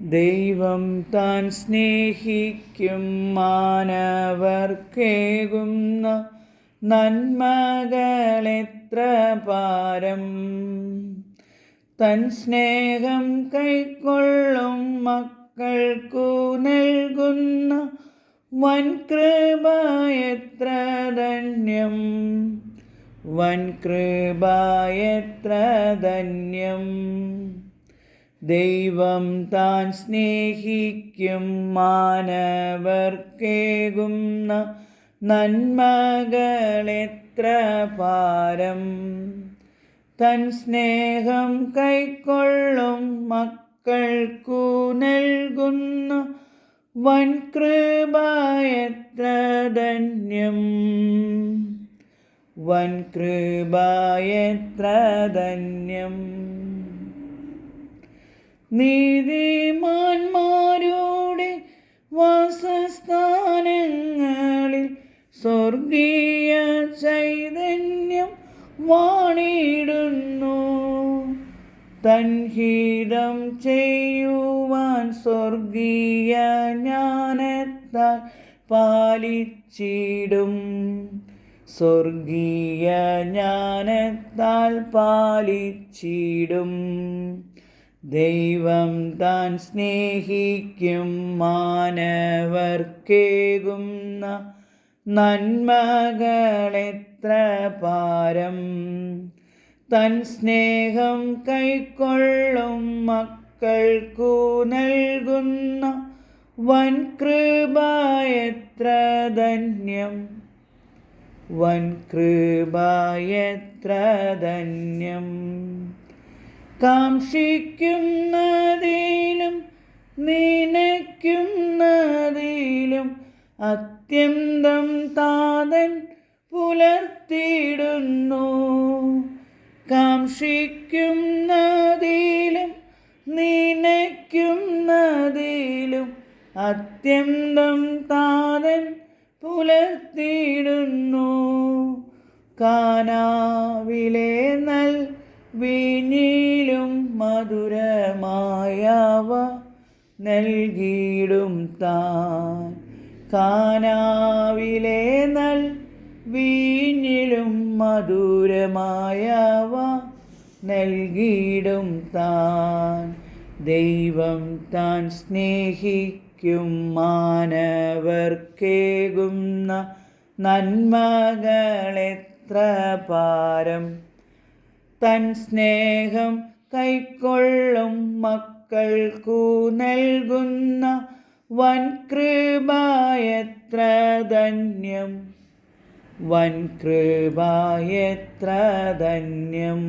ദൈവം താൻ സ്നേഹിക്കും മാനവർക്കേകുന്ന നന്മകളെത്ര പാരം. തൻ സ്നേഹം കൈക്കൊള്ളും മക്കൾക്കു നൽകുന്ന വൻകൃപ എത്ര ധന്യം. വൻകൃപ എത്ര ധന്യം. ദൈവം താൻ സ്നേഹിക്കും മാനവർക്കേകുന്ന നന്മകളെത്ര പാരം തൻ സ്നേഹം കൈക്കൊള്ളും മക്കൾക്കു നൽകുന്ന വൻ കൃപായത്ര ധന്യം. വൻ കൃപായത്ര ധന്യം. നീതിമാന്മാരുടെ വാസസ്ഥാനങ്ങളിൽ സ്വർഗീയ ചൈതന്യം വാണിടുന്നു. തൻഹീതം ചെയ്യുവാൻ സ്വർഗീയ ജ്ഞാനത്താൽ പാലിച്ചിടും. സ്വർഗീയ ജ്ഞാനത്താൽ പാലിച്ചിടും. ദൈവം താൻ സ്നേഹിക്കും മാനവർക്കേകുന്ന നന്മകളെത്ര പാരം. തൻ സ്നേഹം കൈക്കൊള്ളും മക്കൾക്കു നൽകുന്ന വൻ കൃപ എത്ര ധന്യം. വൻ കൃപ എത്ര ധന്യം. കാക്ഷിക്കുന്നതിലും നനയ്ക്കുന്നതിലും അത്യന്തം താതൻ പുലർത്തിയിടുന്നു. കാക്ഷിക്കുന്നതിലും നനയ്ക്കുന്നതിലും അത്യന്തം താതൻ പുലർത്തിയിടുന്നു. കാനാവിലെ നൽ വീഞ്ഞിലും മധുരമായവ നൽകിയിടും താൻ. കാനാവിലെ നൽ വീഞ്ഞിലും മധുരമായവ നൽകിയിടും താൻ. ദൈവം താൻ സ്നേഹിക്കും മാനവർക്കേകുന്ന നന്മകളെത്ര പാരം തൻ സ്നേഹം കൈക്കൊള്ളും മക്കൾക്കു നൽകുന്ന വൻ കൃപ എത്ര ധന്യം. വൻ കൃപ എത്ര ധന്യം.